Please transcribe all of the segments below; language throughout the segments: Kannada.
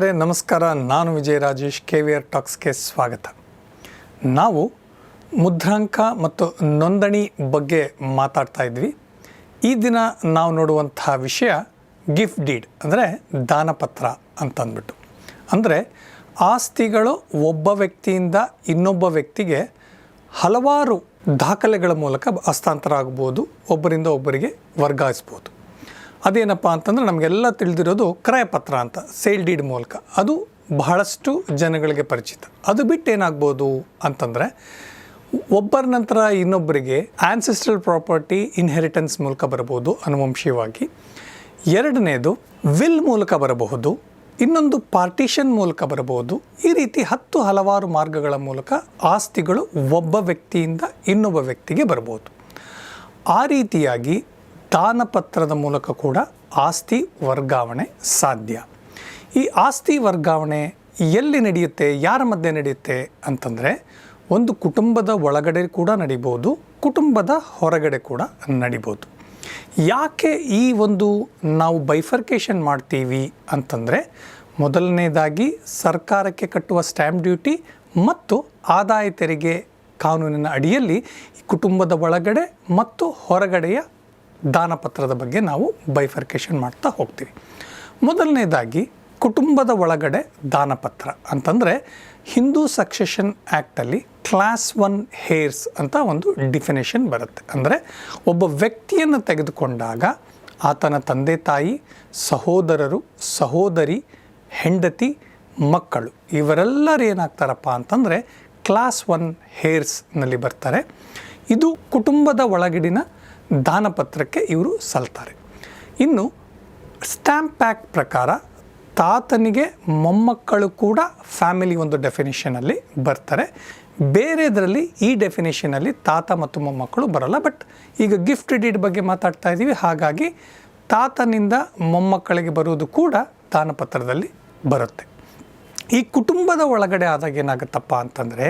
ಸ್ನೇಹಿತರೆ, ನಮಸ್ಕಾರ. ನಾನು Vijaya Rajesh K V R ಟಾಕ್ಸ್ಗೆ ಸ್ವಾಗತ. ನಾವು ಮುದ್ರಾಂಕ ಮತ್ತು ನೋಂದಣಿ ಬಗ್ಗೆ ಮಾತಾಡ್ತಾ ಇದ್ವಿ. ಈ ದಿನ ನಾವು ನೋಡುವಂತಹ ವಿಷಯ ಗಿಫ್ಟ್ ಡೀಡ್ ಅಂದರೆ ದಾನಪತ್ರ ಅಂತಂದ್ಬಿಟ್ಟು. ಅಂದರೆ ಆಸ್ತಿಗಳು ಒಬ್ಬ ವ್ಯಕ್ತಿಯಿಂದ ಇನ್ನೊಬ್ಬ ವ್ಯಕ್ತಿಗೆ ಹಲವಾರು ದಾಖಲೆಗಳ ಮೂಲಕ ಹಸ್ತಾಂತರ ಆಗ್ಬೋದು, ಒಬ್ಬರಿಂದ ಒಬ್ಬರಿಗೆ ವರ್ಗಾಯಿಸ್ಬೋದು. ಅದೇನಪ್ಪ ಅಂತಂದರೆ ನಮಗೆಲ್ಲ ತಿಳಿದಿರೋದು ಕ್ರಯಪತ್ರ ಅಂತ ಸೇಲ್ ಡೀಡ್ ಮೂಲಕ. ಅದು ಬಹಳಷ್ಟು ಜನಗಳಿಗೆ ಪರಿಚಿತ. ಅದು ಬಿಟ್ಟು ಏನಾಗ್ಬೋದು ಅಂತಂದರೆ, ಒಬ್ಬರ ನಂತರ ಇನ್ನೊಬ್ಬರಿಗೆ ಆ್ಯನ್ಸೆಸ್ಟ್ರಲ್ ಪ್ರಾಪರ್ಟಿ ಇನ್ಹೆರಿಟೆನ್ಸ್ ಮೂಲಕ ಬರಬಹುದು ಅನುವಂಶೀಯವಾಗಿ. ಎರಡನೇದು ವಿಲ್ ಮೂಲಕ ಬರಬಹುದು, ಇನ್ನೊಂದು ಪಾರ್ಟಿಷನ್ ಮೂಲಕ ಬರಬಹುದು. ಈ ರೀತಿ ಹತ್ತು ಹಲವಾರು ಮಾರ್ಗಗಳ ಮೂಲಕ ಆಸ್ತಿಗಳು ಒಬ್ಬ ವ್ಯಕ್ತಿಯಿಂದ ಇನ್ನೊಬ್ಬ ವ್ಯಕ್ತಿಗೆ ಬರಬಹುದು. ಆ ರೀತಿಯಾಗಿ ದಾನಪತ್ರದ ಮೂಲಕ ಕೂಡ ಆಸ್ತಿ ವರ್ಗಾವಣೆ ಸಾಧ್ಯ. ಈ ಆಸ್ತಿ ವರ್ಗಾವಣೆ ಎಲ್ಲಿ ನಡೆಯುತ್ತೆ, ಯಾರ ಮಧ್ಯೆ ನಡೆಯುತ್ತೆ ಅಂತಂದರೆ ಒಂದು ಕುಟುಂಬದ ಒಳಗಡೆ ಕೂಡ ನಡಿಬೋದು ಕುಟುಂಬದ ಹೊರಗಡೆ ಕೂಡ ನಡಿಬೋದು ಯಾಕೆ ಈ ಒಂದು ನಾವು ಬೈಫರ್ಕೇಷನ್ ಮಾಡ್ತೀವಿ ಅಂತಂದರೆ ಮೊದಲನೇದಾಗಿ ಸರ್ಕಾರಕ್ಕೆ ಕಟ್ಟುವ ಸ್ಟ್ಯಾಂಪ್ ಡ್ಯೂಟಿ ಮತ್ತು ಆದಾಯ ತೆರಿಗೆ ಕಾನೂನಿನ ಅಡಿಯಲ್ಲಿ ಕುಟುಂಬದ ಒಳಗಡೆ ಮತ್ತು ಹೊರಗಡೆಯ ದಾನಪತ್ರದ ಬಗ್ಗೆ ನಾವು ಬೈಫರ್ಕೇಷನ್ ಮಾಡ್ತಾ ಹೋಗ್ತೀವಿ. ಮೊದಲನೇದಾಗಿ ಕುಟುಂಬದ ಒಳಗಡೆ ದಾನಪತ್ರ ಅಂತಂದರೆ ಹಿಂದೂ ಸಕ್ಸೆಷನ್ ಆ್ಯಕ್ಟಲ್ಲಿ ಕ್ಲಾಸ್ ಒನ್ ಹೇರ್ಸ್ ಅಂತ ಒಂದು ಡಿಫಿನೇಷನ್ ಬರುತ್ತೆ. ಅಂದರೆ ಒಬ್ಬ ವ್ಯಕ್ತಿಯನ್ನು ತೆಗೆದುಕೊಂಡಾಗ ಆತನ ತಂದೆ ತಾಯಿ, ಸಹೋದರರು, ಸಹೋದರಿ, ಹೆಂಡತಿ, ಮಕ್ಕಳು ಇವರೆಲ್ಲರೂ ಏನಾಗ್ತಾರಪ್ಪ ಅಂತಂದರೆ ಕ್ಲಾಸ್ ಒನ್ ಹೇರ್ಸ್ನಲ್ಲಿ ಬರ್ತಾರೆ. ಇದು ಕುಟುಂಬದ ಒಳಗಡಿನ ದಾನಪತ್ರಕ್ಕೆ ಇವರು ಸಲ್ತಾರೆ. ಇನ್ನು ಸ್ಟ್ಯಾಂಪ್ ಪ್ಯಾಕ್ ಪ್ರಕಾರ ತಾತನಿಗೆ ಮೊಮ್ಮಕ್ಕಳು ಕೂಡ ಫ್ಯಾಮಿಲಿ ಒಂದು ಡೆಫಿನೇಷನಲ್ಲಿ ಬರ್ತಾರೆ. ಬೇರೆದರಲ್ಲಿ ಈ ಡೆಫಿನೇಷನಲ್ಲಿ ತಾತ ಮತ್ತು ಮೊಮ್ಮಕ್ಕಳು ಬರಲ್ಲ ಬಟ್ ಈಗ ಗಿಫ್ಟ್ ಡೀಡ್ ಬಗ್ಗೆ ಮಾತಾಡ್ತಾ ಇದ್ದೀವಿ. ಹಾಗಾಗಿ ತಾತನಿಂದ ಮೊಮ್ಮಕ್ಕಳಿಗೆ ಬರುವುದು ಕೂಡ ದಾನಪತ್ರದಲ್ಲಿ ಬರುತ್ತೆ. ಈ ಕುಟುಂಬದ ಒಳಗಡೆ ಆದಾಗ ಏನಾಗುತ್ತಪ್ಪ ಅಂತಂದರೆ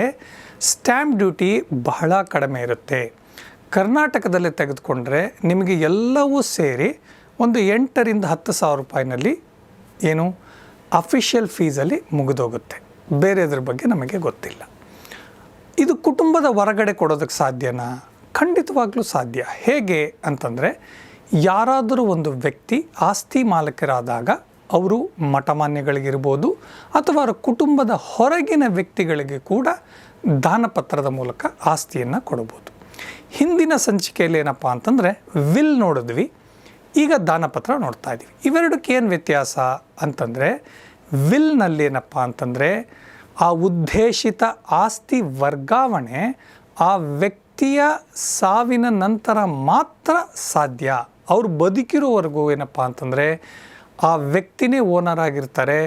ಸ್ಟ್ಯಾಂಪ್ ಡ್ಯೂಟಿ ಬಹಳ ಕಡಿಮೆ ಇರುತ್ತೆ. ಕರ್ನಾಟಕದಲ್ಲಿ ತೆಗೆದುಕೊಂಡ್ರೆ ನಿಮಗೆ ಎಲ್ಲವೂ ಸೇರಿ ಒಂದು ಎಂಟರಿಂದ ಹತ್ತು ಸಾವಿರ ರೂಪಾಯಿನಲ್ಲಿ ಏನು ಅಫಿಷಿಯಲ್ ಫೀಸಲ್ಲಿ ಮುಗಿದೋಗುತ್ತೆ. ಬೇರೆದ್ರ ಬಗ್ಗೆ ನಮಗೆ ಗೊತ್ತಿಲ್ಲ. ಇದು ಕುಟುಂಬದ ಹೊರಗಡೆ ಕೊಡೋದಕ್ಕೆ ಸಾಧ್ಯನಾ? ಖಂಡಿತವಾಗ್ಲೂ ಸಾಧ್ಯ. ಹೇಗೆ ಅಂತಂದರೆ ಯಾರಾದರೂ ಒಂದು ವ್ಯಕ್ತಿ ಆಸ್ತಿ ಮಾಲಕರಾದಾಗ ಅವರು ಮಠಮಾನ್ಯಗಳಿಗಿರ್ಬೋದು ಅಥವಾ ಅವರ ಕುಟುಂಬದ ಹೊರಗಿನ ವ್ಯಕ್ತಿಗಳಿಗೆ ಕೂಡ ದಾನಪತ್ರದ ಮೂಲಕ ಆಸ್ತಿಯನ್ನು ಕೊಡಬಹುದು ಹಿಂದಿನ ಸಂಚಿಕೆಯಲ್ಲಿ ಏನಪ್ಪ ಅಂತಂದರೆ ವಿಲ್ ನೋಡಿದ್ವಿ, ಈಗ ದಾನಪತ್ರ ನೋಡ್ತಾ ಇದ್ದೀವಿ ಇವೆರಡಕ್ಕೆ ಏನು ವ್ಯತ್ಯಾಸ ಅಂತಂದರೆ ವಿಲ್ನಲ್ಲಿ ಏನಪ್ಪ ಅಂತಂದರೆ ಆ ಉದ್ದೇಶಿತ ಆಸ್ತಿ ವರ್ಗಾವಣೆ ಆ ವ್ಯಕ್ತಿಯ ಸಾವಿನ ನಂತರ ಮಾತ್ರ ಸಾಧ್ಯ. ಅವ್ರು ಬದುಕಿರೋವರೆಗೂ ಏನಪ್ಪ ಅಂತಂದರೆ ಆ ವ್ಯಕ್ತಿನೇ ಓನರ್ ಆಗಿರ್ತಾರೆ,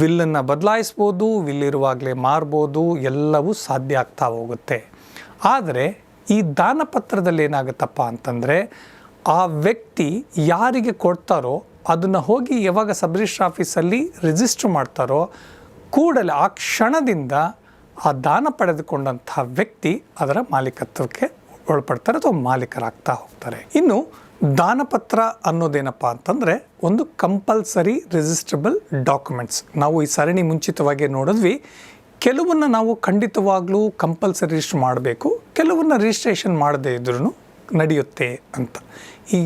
ವಿಲ್ಲನ್ನು ಬದಲಾಯಿಸ್ಬೋದು, ವಿಲ್ ಇರುವಾಗಲೇ ಮಾರ್ಬೋದು, ಎಲ್ಲವೂ ಸಾಧ್ಯ ಆಗ್ತಾ ಹೋಗುತ್ತೆ. ಆದರೆ ಈ ದಾನಪತ್ರದಲ್ಲಿ ಏನಾಗುತ್ತಪ್ಪ ಅಂತಂದರೆ ಆ ವ್ಯಕ್ತಿ ಯಾರಿಗೆ ಕೊಡ್ತಾರೋ ಅದನ್ನು ಹೋಗಿ ಯಾವಾಗ ಸಬ್ ಆಫೀಸಲ್ಲಿ ರಿಜಿಸ್ಟ್ರ್ ಮಾಡ್ತಾರೋ ಕೂಡಲೇ ಆ ಕ್ಷಣದಿಂದ ಆ ದಾನ ಪಡೆದುಕೊಂಡಂತಹ ವ್ಯಕ್ತಿ ಅದರ ಮಾಲೀಕತ್ವಕ್ಕೆ ಒಳಪಡ್ತಾರೆ ಅಥವಾ ಮಾಲೀಕರಾಗ್ತಾ ಹೋಗ್ತಾರೆ. ಇನ್ನು ದಾನಪತ್ರ ಅನ್ನೋದೇನಪ್ಪ ಅಂತಂದರೆ ಒಂದು ಕಂಪಲ್ಸರಿ ರಿಜಿಸ್ಟ್ರಬಲ್ ಡಾಕ್ಯುಮೆಂಟ್ಸ್. ನಾವು ಈ ಸರಣಿ ಮುಂಚಿತವಾಗಿ ನೋಡಿದ್ವಿ ಕೆಲವನ್ನ ನಾವು ಖಂಡಿತವಾಗ್ಲೂ ಕಂಪಲ್ಸರಿ ರಿಜಿಸ್ಟರ್ ಮಾಡಬೇಕು, ಕೆಲವನ್ನ ರಿಜಿಸ್ಟ್ರೇಷನ್ ಮಾಡದೇ ಇದ್ರೂ ನಡೆಯುತ್ತೆ ಅಂತ. ಈ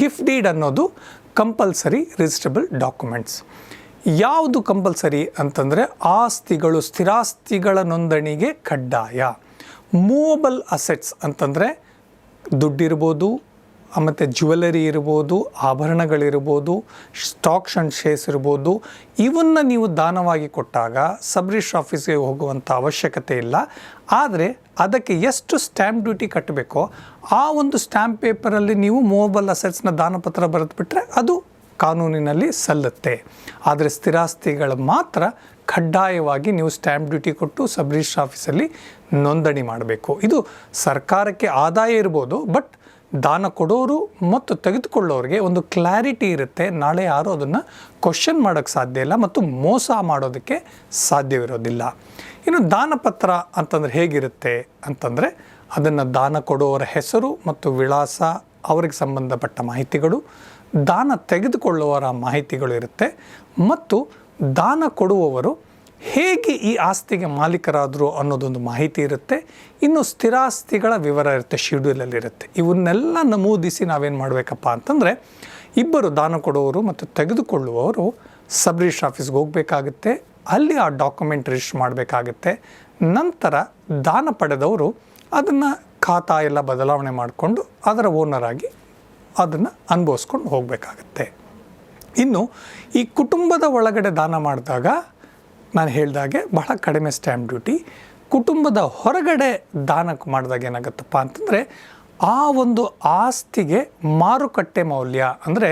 ಗಿಫ್ಟ್ ಡೀಡ್ ಅನ್ನೋದು ಕಂಪಲ್ಸರಿ ರಿಜಿಸ್ಟ್ರಬಲ್ ಡಾಕ್ಯುಮೆಂಟ್ಸ್ ಯಾವುದು ಕಂಪಲ್ಸರಿ ಅಂತಂದರೆ ಆಸ್ತಿಗಳು ಸ್ಥಿರಾಸ್ತಿಗಳ ನೋಂದಣಿಗೆ ಕಡ್ಡಾಯ. ಮೂವಬಲ್ ಅಸೆಟ್ಸ್ ಅಂತಂದರೆ ದುಡ್ಡಿರ್ಬೋದು ಮತ್ತು ಜ್ಯುವೆಲರಿ ಇರ್ಬೋದು, ಆಭರಣಗಳಿರ್ಬೋದು, ಸ್ಟಾಕ್ಸ್ ಆ್ಯಂಡ್ ಶೇರ್ಸ್ ಇರ್ಬೋದು, ಇವನ್ನು ನೀವು ದಾನವಾಗಿ ಕೊಟ್ಟಾಗ ಸಬ್ ರಿಜಿಸ್ಟ್ರ್ ಆಫೀಸ್ಗೆ ಹೋಗುವಂಥ ಅವಶ್ಯಕತೆ ಇಲ್ಲ. ಆದರೆ ಅದಕ್ಕೆ ಎಷ್ಟು ಸ್ಟ್ಯಾಂಪ್ ಡ್ಯೂಟಿ ಕಟ್ಟಬೇಕೋ ಆ ಒಂದು ಸ್ಟ್ಯಾಂಪ್ ಪೇಪರಲ್ಲಿ ನೀವು ಮೂವಬಲ್ ಅಸೆಟ್ಸ್ನ ದಾನಪತ್ರ ಬರೆದುಬಿಟ್ರೆ ಅದು ಕಾನೂನಿನಲ್ಲಿ ಸಲ್ಲುತ್ತೆ. ಆದರೆ ಸ್ಥಿರಾಸ್ತಿಗಳು ಮಾತ್ರ ಕಡ್ಡಾಯವಾಗಿ ನೀವು ಸ್ಟ್ಯಾಂಪ್ ಡ್ಯೂಟಿ ಕೊಟ್ಟು ಸಬ್ ಆಫೀಸಲ್ಲಿ ನೋಂದಣಿ ಮಾಡಬೇಕು. ಇದು ಸರ್ಕಾರಕ್ಕೆ ಆದಾಯ ಇರ್ಬೋದು, ಬಟ್ ದಾನ ಕೊಡೋರು ಮತ್ತು ತೆಗೆದುಕೊಳ್ಳೋರಿಗೆ ಒಂದು ಕ್ಲಾರಿಟಿ ಇರುತ್ತೆ. ನಾಳೆ ಯಾರೂ ಅದನ್ನು ಕ್ವಶನ್ ಮಾಡೋಕ್ಕೆ ಸಾಧ್ಯ ಇಲ್ಲ ಮತ್ತು ಮೋಸ ಮಾಡೋದಕ್ಕೆ ಸಾಧ್ಯವಿರೋದಿಲ್ಲ. ಇನ್ನು ದಾನಪತ್ರ ಅಂತಂದರೆ ಹೇಗಿರುತ್ತೆ ಅಂತಂದರೆ ಅದನ್ನು ದಾನ ಕೊಡುವವರ ಹೆಸರು ಮತ್ತು ವಿಳಾಸ, ಅವರಿಗೆ ಸಂಬಂಧಪಟ್ಟ ಮಾಹಿತಿಗಳು, ದಾನ ತೆಗೆದುಕೊಳ್ಳುವವರ ಮಾಹಿತಿಗಳು ಇರುತ್ತೆ ಮತ್ತು ದಾನ ಕೊಡುವವರು ಹೇಗೆ ಈ ಆಸ್ತಿಗೆ ಮಾಲೀಕರಾದರು ಅನ್ನೋದೊಂದು ಮಾಹಿತಿ ಇರುತ್ತೆ. ಇನ್ನು ಸ್ಥಿರಾಸ್ತಿಗಳ ವಿವರ ಇರುತ್ತೆ ಶೆಡ್ಯೂಲಲ್ಲಿ ಇರುತ್ತೆ. ಇವನ್ನೆಲ್ಲ ನಮೂದಿಸಿ ನಾವೇನು ಮಾಡಬೇಕಪ್ಪ ಅಂತಂದರೆ, ಇಬ್ಬರು ದಾನ ಕೊಡುವವರು ಮತ್ತು ತೆಗೆದುಕೊಳ್ಳುವವರು ಸಬ್ ರಿಜಿಸ್ಟ್ರ್ ಆಫೀಸ್ಗೆ ಹೋಗಬೇಕಾಗುತ್ತೆ. ಅಲ್ಲಿ ಆ ಡಾಕ್ಯುಮೆಂಟ್ ರಿಜಿಸ್ಟರ್ ಮಾಡಬೇಕಾಗುತ್ತೆ. ನಂತರ ದಾನ ಪಡೆದವರು ಅದನ್ನು ಖಾತಾ ಎಲ್ಲ ಬದಲಾವಣೆ ಮಾಡಿಕೊಂಡು ಅದರ ಓನರ್ ಆಗಿ ಅದನ್ನು ಅನುಭವಿಸ್ಕೊಂಡು ಹೋಗಬೇಕಾಗತ್ತೆ. ಇನ್ನು ಈ ಕುಟುಂಬದ ಒಳಗಡೆ ದಾನ ಮಾಡಿದಾಗ ನಾನು ಹೇಳಿದಾಗೆ ಬಹಳ ಕಡಿಮೆ ಸ್ಟ್ಯಾಂಪ್ ಡ್ಯೂಟಿ ಕುಟುಂಬದ ಹೊರಗಡೆ ದಾನ ಮಾಡಿದಾಗ ಏನಾಗುತ್ತಪ್ಪ ಅಂತಂದರೆ ಆ ಒಂದು ಆಸ್ತಿಗೆ ಮಾರುಕಟ್ಟೆ ಮೌಲ್ಯ, ಅಂದರೆ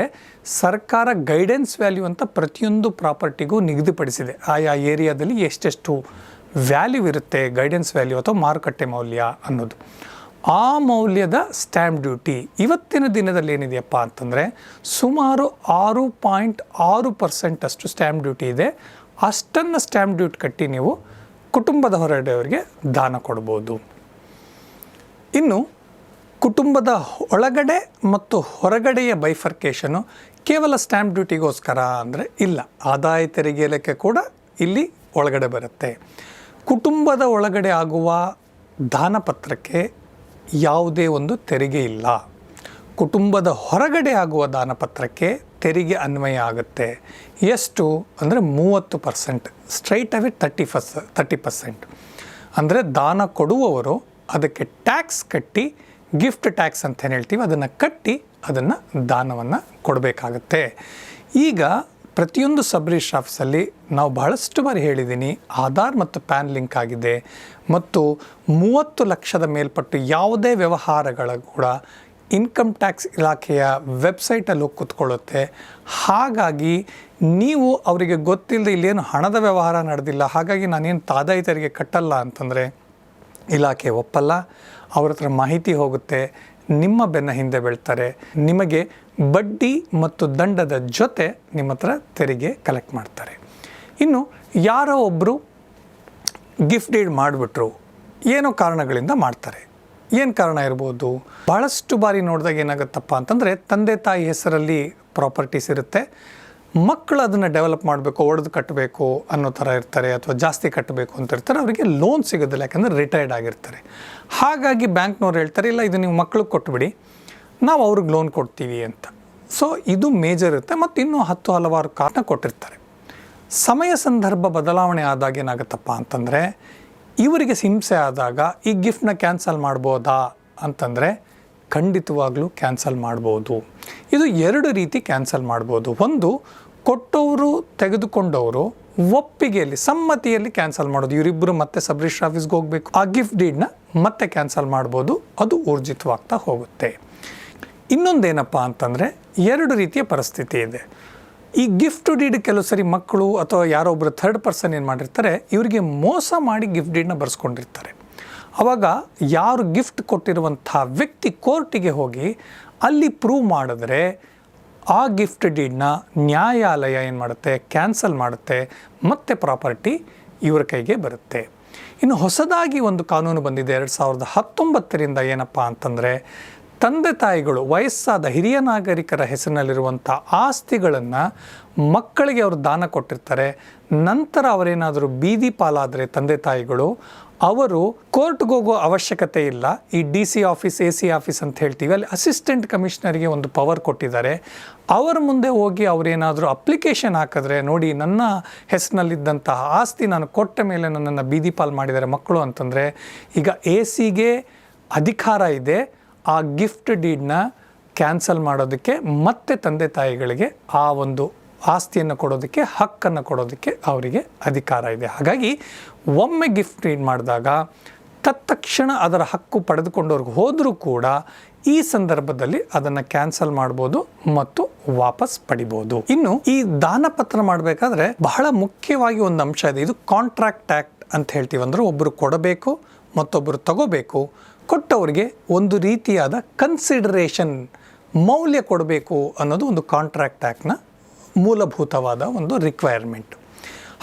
ಸರ್ಕಾರ ಗೈಡೆನ್ಸ್ ವ್ಯಾಲ್ಯೂ ಅಂತ ಪ್ರತಿಯೊಂದು ಪ್ರಾಪರ್ಟಿಗೂ ನಿಗದಿಪಡಿಸಿದೆ. ಆಯಾ ಏರಿಯಾದಲ್ಲಿ ಎಷ್ಟೆಷ್ಟು ವ್ಯಾಲ್ಯೂ ಇರುತ್ತೆ ಗೈಡೆನ್ಸ್ ವ್ಯಾಲ್ಯೂ ಅಥವಾ ಮಾರುಕಟ್ಟೆ ಮೌಲ್ಯ ಅನ್ನೋದು. ಆ ಮೌಲ್ಯದ ಸ್ಟ್ಯಾಂಪ್ ಡ್ಯೂಟಿ ಇವತ್ತಿನ ದಿನದಲ್ಲಿ ಏನಿದೆಯಪ್ಪ ಅಂತಂದರೆ ಸುಮಾರು ಆರು ಪಾಯಿಂಟ್ ಆರು ಪರ್ಸೆಂಟಷ್ಟು ಸ್ಟ್ಯಾಂಪ್ ಡ್ಯೂಟಿ ಇದೆ. ಅಷ್ಟನ್ನು ಸ್ಟ್ಯಾಂಪ್ ಡ್ಯೂಟಿ ಕಟ್ಟಿ ನೀವು ಕುಟುಂಬದ ಹೊರಗಡೆಯವರಿಗೆ ದಾನ ಕೊಡ್ಬೋದು. ಇನ್ನು ಕುಟುಂಬದ ಒಳಗಡೆ ಮತ್ತು ಹೊರಗಡೆಯ ಬೈಫರ್ಕೇಷನು ಕೇವಲ ಸ್ಟ್ಯಾಂಪ್ ಡ್ಯೂಟಿಗೋಸ್ಕರ ಅಂದರೆ ಇಲ್ಲ. ಆದಾಯ ತೆರಿಗೆ ಇಲಾಖೆ ಕೂಡ ಇಲ್ಲಿ ಒಳಗಡೆ ಬರುತ್ತೆ. ಕುಟುಂಬದ ಒಳಗಡೆ ಆಗುವ ದಾನಪತ್ರಕ್ಕೆ ಯಾವುದೇ ಒಂದು ತೆರಿಗೆ ಇಲ್ಲ. ಕುಟುಂಬದ ಹೊರಗಡೆ ಆಗುವ ದಾನಪತ್ರಕ್ಕೆ ತೆರಿಗೆ ಅನ್ವಯ ಆಗುತ್ತೆ. ಎಷ್ಟು? ಅಂದರೆ ಮೂವತ್ತು percent. Straight away thirty plus thirty percent. ಅಂದರೆ ದಾನ ಕೊಡುವವರು ಅದಕ್ಕೆ ಟ್ಯಾಕ್ಸ್ ಕಟ್ಟಿ ಗಿಫ್ಟ್ ಟ್ಯಾಕ್ಸ್ ಅಂತ ಏನು ಹೇಳ್ತೀವಿ, ಅದನ್ನು ಕಟ್ಟಿ ಅದನ್ನು ದಾನವನ್ನು ಕೊಡಬೇಕಾಗತ್ತೆ. ಈಗ ಪ್ರತಿಯೊಂದು ಸಬ್ ರಿಜಿಸ್ಟರ್ ಆಫೀಸಲ್ಲಿ ನಾವು ಬಹಳಷ್ಟು ಬಾರಿ ಹೇಳಿದ್ದೀನಿ ಆಧಾರ್ ಮತ್ತು ಪ್ಯಾನ್ ಲಿಂಕ್ ಆಗಿದೆ. ಮತ್ತು ಮೂವತ್ತು ಲಕ್ಷದ ಮೇಲ್ಪಟ್ಟು ಯಾವುದೇ ವ್ಯವಹಾರಗಳ ಕೂಡ ಇನ್ಕಮ್ ಟ್ಯಾಕ್ಸ್ ಇಲಾಖೆಯ ವೆಬ್ಸೈಟಲ್ಲೂ ಕೂತ್ಕೊಳ್ಳುತ್ತೆ. ಹಾಗಾಗಿ ನೀವು ಅವರಿಗೆ ಗೊತ್ತಿಲ್ಲದೆ ಇಲ್ಲೇನು ಹಣದ ವ್ಯವಹಾರ ನಡೆದಿಲ್ಲ. ಹಾಗಾಗಿ ನಾನೇನು ತಾದಾಯಿ ತೆರಿಗೆ ಕಟ್ಟಲ್ಲ ಅಂತಂದರೆ ಇಲಾಖೆ ಒಪ್ಪಲ್ಲ. ಅವ್ರ ಹತ್ರ ಮಾಹಿತಿ ಹೋಗುತ್ತೆ. ನಿಮ್ಮ ಬೆನ್ನ ಹಿಂದೆ ಬೀಳ್ತಾರೆ. ನಿಮಗೆ ಬಡ್ಡಿ ಮತ್ತು ದಂಡದ ಜೊತೆ ನಿಮ್ಮ ಹತ್ರ ತೆರಿಗೆ ಕಲೆಕ್ಟ್ ಮಾಡ್ತಾರೆ. ಇನ್ನು ಯಾರೋ ಒಬ್ಬರು ಗಿಫ್ಟ್ ಡೀಡ್ ಮಾಡಿಬಿಟ್ರು. ಏನೋ ಕಾರಣಗಳಿಂದ ಮಾಡ್ತಾರೆ. ಏನು ಕಾರಣ ಇರ್ಬೋದು? ಭಾಳಷ್ಟು ಬಾರಿ ನೋಡಿದಾಗ ಏನಾಗುತ್ತಪ್ಪ ಅಂತಂದರೆ ತಂದೆ ತಾಯಿ ಹೆಸರಲ್ಲಿ ಪ್ರಾಪರ್ಟೀಸ್ ಇರುತ್ತೆ. ಮಕ್ಕಳು ಅದನ್ನು ಡೆವಲಪ್ ಮಾಡಬೇಕು, ಒಡೆದು ಕಟ್ಟಬೇಕು ಅನ್ನೋ ಥರ ಇರ್ತಾರೆ ಅಥವಾ ಜಾಸ್ತಿ ಕಟ್ಟಬೇಕು ಅಂತ ಇರ್ತಾರೆ, ಅವರಿಗೆ ಲೋನ್ ಸಿಗೋದಿಲ್ಲ, ಯಾಕಂದರೆ ರಿಟೈರ್ಡ್ ಆಗಿರ್ತಾರೆ. ಹಾಗಾಗಿ ಬ್ಯಾಂಕ್ನವ್ರು ಹೇಳ್ತಾರೆ, ಇಲ್ಲ, ಇದು ನೀವು ಮಕ್ಕಳಿಗೆ ಕೊಟ್ಬಿಡಿ, ನಾವು ಅವ್ರಿಗೆ ಲೋನ್ ಕೊಡ್ತೀವಿ ಅಂತ. ಸೊ ಇದು ಮೇಜರ್ ಇರುತ್ತೆ ಮತ್ತು ಇನ್ನೂ ಹತ್ತು ಹಲವಾರು ಕಾರಣ ಕೊಟ್ಟಿರ್ತಾರೆ. ಸಮಯ ಸಂದರ್ಭ ಬದಲಾವಣೆ ಆದಾಗ ಏನಾಗುತ್ತಪ್ಪ ಅಂತಂದರೆ ಇವರಿಗೆ ಹಿಂಸೆ ಆದಾಗ ಈ ಗಿಫ್ಟ್ನ ಕ್ಯಾನ್ಸಲ್ ಮಾಡ್ಬೋದಾ ಅಂತಂದರೆ ಖಂಡಿತವಾಗ್ಲೂ ಕ್ಯಾನ್ಸಲ್ ಮಾಡ್ಬೋದು. ಇದು ಎರಡು ರೀತಿ ಕ್ಯಾನ್ಸಲ್ ಮಾಡ್ಬೋದು. ಒಂದು, ಕೊಟ್ಟವರು ತೆಗೆದುಕೊಂಡವರು ಒಪ್ಪಿಗೆಯಲ್ಲಿ, ಸಮ್ಮತಿಯಲ್ಲಿ ಕ್ಯಾನ್ಸಲ್ ಮಾಡೋದು. ಇವರಿಬ್ಬರು ಮತ್ತೆ ಸಬ್ ರಿಜಿಸ್ಟರ್ ಆಫೀಸ್ಗೆ ಹೋಗಬೇಕು. ಆ ಗಿಫ್ಟ್ ಡೀಡ್ನ ಮತ್ತೆ ಕ್ಯಾನ್ಸಲ್ ಮಾಡ್ಬೋದು. ಅದು ಊರ್ಜಿತವಾಗ್ತಾ ಹೋಗುತ್ತೆ. ಇನ್ನೊಂದೇನಪ್ಪ ಅಂತಂದರೆ ಎರಡು ರೀತಿಯ ಪರಿಸ್ಥಿತಿ ಇದೆ. ಈ ಗಿಫ್ಟ್ ಡೀಡ್ ಕೆಲವು ಸರಿ ಮಕ್ಕಳು ಅಥವಾ ಯಾರೋ ಒಬ್ಬರು ಥರ್ಡ್ ಪರ್ಸನ್ ಏನು ಮಾಡಿರ್ತಾರೆ, ಇವರಿಗೆ ಮೋಸ ಮಾಡಿ ಗಿಫ್ಟ್ ಡೀಡ್ನ ಬರ್ಸ್ಕೊಂಡಿರ್ತಾರೆ. ಅವಾಗ ಯಾರು ಗಿಫ್ಟ್ ಕೊಟ್ಟಿರುವಂಥ ವ್ಯಕ್ತಿ ಕೋರ್ಟಿಗೆ ಹೋಗಿ ಅಲ್ಲಿ ಪ್ರೂವ್ ಮಾಡಿದ್ರೆ ಆ ಗಿಫ್ಟ್ ಡೀಡ್ನ ನ್ಯಾಯಾಲಯ ಏನು ಮಾಡುತ್ತೆ ಕ್ಯಾನ್ಸಲ್ ಮಾಡುತ್ತೆ, ಮತ್ತೆ ಪ್ರಾಪರ್ಟಿ ಇವರ ಕೈಗೆ ಬರುತ್ತೆ. ಇನ್ನು ಹೊಸದಾಗಿ ಒಂದು ಕಾನೂನು ಬಂದಿದೆ, ಎರಡು ಸಾವಿರದ ಹತ್ತೊಂಬತ್ತರಿಂದ ಏನಪ್ಪ ಅಂತಂದರೆ ತಂದೆ ತಾಯಿಗಳು, ವಯಸ್ಸಾದ ಹಿರಿಯ ನಾಗರಿಕರ ಹೆಸರಿನಲ್ಲಿರುವಂಥ ಆಸ್ತಿಗಳನ್ನು ಮಕ್ಕಳಿಗೆ ಅವರು ದಾನ ಕೊಟ್ಟಿರ್ತಾರೆ. ನಂತರ ಅವರೇನಾದರೂ ಬೀದಿ ಪಾಲಾದರೆ ತಂದೆ ತಾಯಿಗಳು, ಅವರು ಕೋರ್ಟ್ಗೆ ಹೋಗೋ ಅವಶ್ಯಕತೆ ಇಲ್ಲ. ಈ D C office, A C office ಅಂತ ಹೇಳ್ತೀವಿ. ಅಲ್ಲಿ ಅಸಿಸ್ಟೆಂಟ್ ಕಮಿಷನರಿಗೆ ಒಂದು ಪವರ್ ಕೊಟ್ಟಿದ್ದಾರೆ. ಅವರ ಮುಂದೆ ಹೋಗಿ ಅವರೇನಾದರೂ ಅಪ್ಲಿಕೇಶನ್ ಹಾಕಿದ್ರೆ ನೋಡಿ, ನನ್ನ ಹೆಸರಿನಲ್ಲಿದ್ದಂತಹ ಆಸ್ತಿ ನಾನು ಕೊಟ್ಟ ಮೇಲೆ ನನ್ನನ್ನು ಬೀದಿ ಪಾಲ್ ಮಾಡಿದ್ದಾರೆ ಮಕ್ಕಳು ಅಂತಂದರೆ, ಈಗ ಎ ಸಿಗೆ ಅಧಿಕಾರ ಇದೆ. ಆ ಗಿಫ್ಟ್ ಡೀಡ್ನ ಕ್ಯಾನ್ಸಲ್ ಮಾಡೋದಕ್ಕೆ ಮತ್ತೆ ತಂದೆ ತಾಯಿಗಳಿಗೆ ಆ ಒಂದು ಆಸ್ತಿಯನ್ನು ಕೊಡೋದಕ್ಕೆ, ಹಕ್ಕನ್ನು ಕೊಡೋದಕ್ಕೆ ಅವರಿಗೆ ಅಧಿಕಾರ ಇದೆ. ಹಾಗಾಗಿ ಒಮ್ಮೆ ಗಿಫ್ಟ್ ಡೀಡ್ ಮಾಡಿದಾಗ ತತ್ಕ್ಷಣ ಅದರ ಹಕ್ಕು ಪಡೆದುಕೊಂಡವ್ರಿಗೆ ಹೋದರೂ ಕೂಡ ಈ ಸಂದರ್ಭದಲ್ಲಿ ಅದನ್ನು ಕ್ಯಾನ್ಸಲ್ ಮಾಡ್ಬೋದು ಮತ್ತು ವಾಪಸ್ ಪಡಿಬೋದು. ಇನ್ನು ಈ ದಾನಪತ್ರ ಮಾಡಬೇಕಾದ್ರೆ ಬಹಳ ಮುಖ್ಯವಾಗಿ ಒಂದು ಅಂಶ ಇದೆ. ಇದು ಕಾಂಟ್ರಾಕ್ಟ್ ಆ್ಯಕ್ಟ್ ಅಂತ ಹೇಳ್ತೀವಿ ಅಂದ್ರೆ ಒಬ್ಬರು ಕೊಡಬೇಕು ಮತ್ತೊಬ್ಬರು ತಗೋಬೇಕು ಕೊಟ್ಟವರಿಗೆ ಒಂದು ರೀತಿಯಾದ ಕನ್ಸಿಡರೇಷನ್ ಮೌಲ್ಯ ಕೊಡಬೇಕು ಅನ್ನೋದು ಒಂದು ಕಾಂಟ್ರಾಕ್ಟ್ ಆ್ಯಕ್ಟ್ನ ಮೂಲಭೂತವಾದ ಒಂದು ರಿಕ್ವೈರ್ಮೆಂಟ್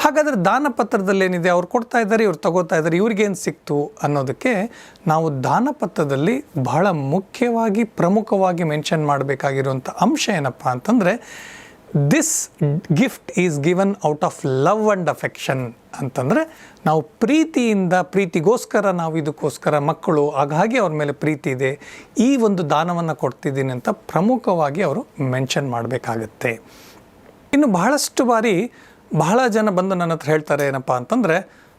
ಹಾಗಾದರೆ ದಾನಪತ್ರದಲ್ಲೇನಿದೆ? ಅವ್ರು ಕೊಡ್ತಾ ಇದ್ದಾರೆ, ಇವ್ರು ತಗೋತಾ ಇದ್ದಾರೆ ಇವ್ರಿಗೇನು ಸಿಕ್ತು ಅನ್ನೋದಕ್ಕೆ ನಾವು ದಾನಪತ್ರದಲ್ಲಿ ಬಹಳ ಮುಖ್ಯವಾಗಿ ಪ್ರಮುಖವಾಗಿ ಮೆನ್ಷನ್ ಮಾಡಬೇಕಾಗಿರುವಂಥ ಅಂಶ ಏನಪ್ಪ ಅಂತಂದರೆ this gift is given out of love and affection ಅಂತಂದರೆ ನಾವು ಪ್ರೀತಿಯಿಂದ, ಪ್ರೀತಿಗೋಸ್ಕರ ನಾವು ಇದಕ್ಕೋಸ್ಕರ ಮಕ್ಕಳು ಹಾಗಾಗಿ ಅವ್ರ ಮೇಲೆ ಪ್ರೀತಿ ಇದೆ, ಈ ಒಂದು ದಾನವನ್ನು ಕೊಡ್ತಿದ್ದೀನಿ ಅಂತ ಪ್ರಮುಖವಾಗಿ ಅವರು ಮೆನ್ಷನ್ ಮಾಡಬೇಕಾಗತ್ತೆ. ಇನ್ನು ಬಹಳಷ್ಟು ಬಾರಿ ಬಹಳ ಜನ ಬಂದು ನನ್ನ ಹತ್ರ ಹೇಳ್ತಾರೆ ಏನಪ್ಪ ಅಂತಂದರೆ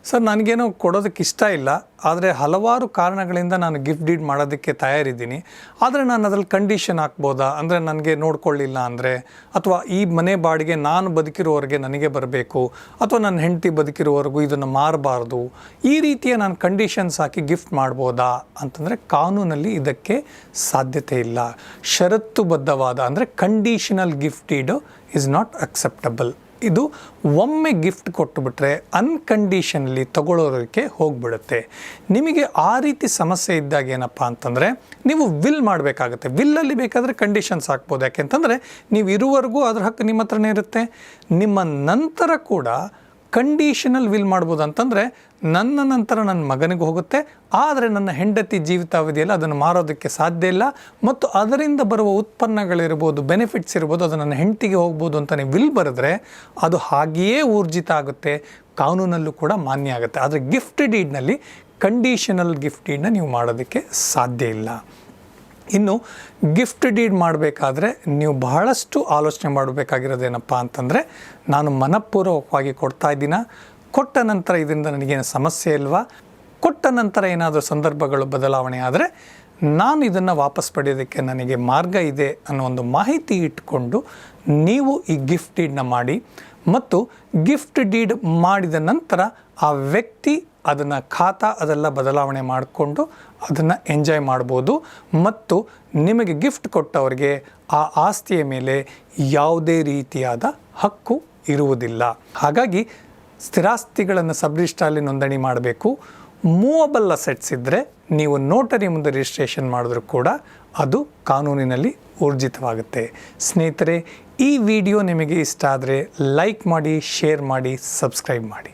ಸರ್, ನನಗೇನು ಕೊಡೋದಕ್ಕೆ ಇಷ್ಟ ಇಲ್ಲ. ಆದರೆ ಹಲವಾರು ಕಾರಣಗಳಿಂದ ನಾನು ಗಿಫ್ಟ್ ಡೀಡ್ ಮಾಡೋದಕ್ಕೆ ತಯಾರಿದ್ದೀನಿ. ಆದರೆ ನಾನು ಅದ್ರಲ್ಲಿ ಕಂಡೀಷನ್ ಹಾಕ್ಬೋದಾ? ಅಂದರೆ ನನಗೆ ನೋಡ್ಕೊಳ್ಳಿಲ್ಲ ಅಂದರೆ? ಅಥವಾ ಈ ಮನೆ ಬಾಡಿಗೆ ನಾನು ಬದುಕಿರೋವರೆಗೆ ನನಗೆ ಬರಬೇಕು? ಅಥವಾ ನನ್ನ ಹೆಂಡತಿ ಬದುಕಿರೋವರೆಗೂ ಇದನ್ನು ಮಾರಬಾರ್ದು? ಈ ರೀತಿಯ ನಾನು ಕಂಡೀಷನ್ಸ್ ಹಾಕಿ ಗಿಫ್ಟ್ ಮಾಡ್ಬೋದಾ? ಅಂತಂದರೆ ಕಾನೂನಲ್ಲಿ ಇದಕ್ಕೆ ಸಾಧ್ಯತೆ ಇಲ್ಲ. ಷರತ್ತುಬದ್ಧವಾದ ಅಂದರೆ conditional gift deed is not acceptable. ಇದು ಒಮ್ಮೆ ಗಿಫ್ಟ್ ಕೊಟ್ಟುಬಿಟ್ರೆ ಅನ್ಕಂಡೀಷನ್ಲಿ ತಗೊಳ್ಳೋದಕ್ಕೆ ಹೋಗ್ಬಿಡುತ್ತೆ. ನಿಮಗೆ ಆ ರೀತಿ ಸಮಸ್ಯೆ ಇದ್ದಾಗ ಏನಪ್ಪ ಅಂತಂದರೆ, ನೀವು ವಿಲ್ ಮಾಡಬೇಕಾಗುತ್ತೆ. ವಿಲ್ಲಲ್ಲಿ ಬೇಕಾದರೆ ಕಂಡೀಷನ್ಸ್ ಹಾಕ್ಬೋದು. ಯಾಕೆಂತಂದರೆ, ನೀವು ಇರುವವರೆಗೂ ಅದರ ಹಕ್ಕು ನಿಮ್ಮ ಹತ್ರನೇ ಇರುತ್ತೆ. ನಿಮ್ಮ ನಂತರ ಕೂಡ ಕಂಡೀಷನಲ್ ವಿಲ್ ಮಾಡ್ಬೋದು ಅಂತಂದರೆ ನನ್ನ ನಂತರ ನನ್ನ ಮಗನಿಗೆ ಹೋಗುತ್ತೆ, ಆದರೆ ನನ್ನ ಹೆಂಡತಿ ಜೀವಿತಾವಧಿಯಲ್ಲಿ ಅದನ್ನು ಮಾರೋದಕ್ಕೆ ಸಾಧ್ಯ ಇಲ್ಲ, ಮತ್ತು ಅದರಿಂದ ಬರುವ ಉತ್ಪನ್ನಗಳಿರ್ಬೋದು ಬೆನಿಫಿಟ್ಸ್ ಇರ್ಬೋದು, ಅದು ನನ್ನ ಹೆಂಡತಿಗೆ ಹೋಗ್ಬೋದು ಅಂತಲೇ ವಿಲ್ ಬರೆದ್ರೆ ಅದು ಹಾಗೆಯೇ ಊರ್ಜಿತ ಆಗುತ್ತೆ, ಕಾನೂನಲ್ಲೂ ಕೂಡ ಮಾನ್ಯ ಆಗುತ್ತೆ. ಆದರೆ ಗಿಫ್ಟ್ ಡೀಡ್ನಲ್ಲಿ ಕಂಡೀಷನಲ್ ಗಿಫ್ಟ್ ಡೀಡ್ನ ನೀವು ಮಾಡೋದಕ್ಕೆ ಸಾಧ್ಯ ಇಲ್ಲ. ಇನ್ನು ಗಿಫ್ಟ್ ಡೀಡ್ ಮಾಡಬೇಕಾದ್ರೆ ನೀವು ಬಹಳಷ್ಟು ಆಲೋಚನೆ ಮಾಡಬೇಕಾಗಿರೋದೇನಪ್ಪ ಅಂತಂದರೆ ನಾನು ಮನಪೂರ್ವಕವಾಗಿ ಕೊಡ್ತಾ ಇದ್ದೀನ? ಕೊಟ್ಟ ನಂತರ ಇದರಿಂದ ನನಗೇನು ಸಮಸ್ಯೆ ಇಲ್ವಾ? ಕೊಟ್ಟ ನಂತರ ಏನಾದರೂ ಸಂದರ್ಭಗಳು ಬದಲಾವಣೆ ಆದರೆ ನಾನು ಇದನ್ನು ವಾಪಸ್ ಪಡೆಯೋದಕ್ಕೆ ನನಗೆ ಮಾರ್ಗ ಇದೆ ಅನ್ನೋ ಒಂದು ಮಾಹಿತಿ ಇಟ್ಕೊಂಡು ನೀವು ಈ ಗಿಫ್ಟ್ ಡೀಡ್ನ ಮಾಡಿ ಮತ್ತು ಗಿಫ್ಟ್ ಡೀಡ್ ಮಾಡಿದ ನಂತರ ಆ ವ್ಯಕ್ತಿ ಅದನ್ನು ಖಾತಾ ಅದೆಲ್ಲ ಬದಲಾವಣೆ ಮಾಡಿಕೊಂಡು ಅದನ್ನು ಎಂಜಾಯ್ ಮಾಡ್ಬೋದು. ಮತ್ತು ನಿಮಗೆ ಗಿಫ್ಟ್ ಕೊಟ್ಟವರಿಗೆ ಆ ಆಸ್ತಿಯ ಮೇಲೆ ಯಾವುದೇ ರೀತಿಯಾದ ಹಕ್ಕು ಇರುವುದಿಲ್ಲ. ಹಾಗಾಗಿ ಸ್ಥಿರಾಸ್ತಿಗಳನ್ನು ಸಬ್ ರಿಜಿಸ್ಟ್ರಲ್ಲಿ ನೋಂದಣಿ ಮಾಡಬೇಕು. ಮೂವಬಲ್ ಅಸೆಟ್ಸ್ ಇದ್ದರೆ ನೀವು ನೋಟರಿ ಮುಂದೆ ರಿಜಿಸ್ಟ್ರೇಷನ್ ಮಾಡಿದ್ರೂ ಕೂಡ ಅದು ಕಾನೂನಿನಲ್ಲಿ ಊರ್ಜಿತವಾಗುತ್ತೆ. ಸ್ನೇಹಿತರೆ, ಈ ವಿಡಿಯೋ ನಿಮಗೆ ಇಷ್ಟ ಆದರೆ ಲೈಕ್ ಮಾಡಿ ಶೇರ್ ಮಾಡಿ ಸಬ್ಸ್ಕ್ರೈಬ್ ಮಾಡಿ.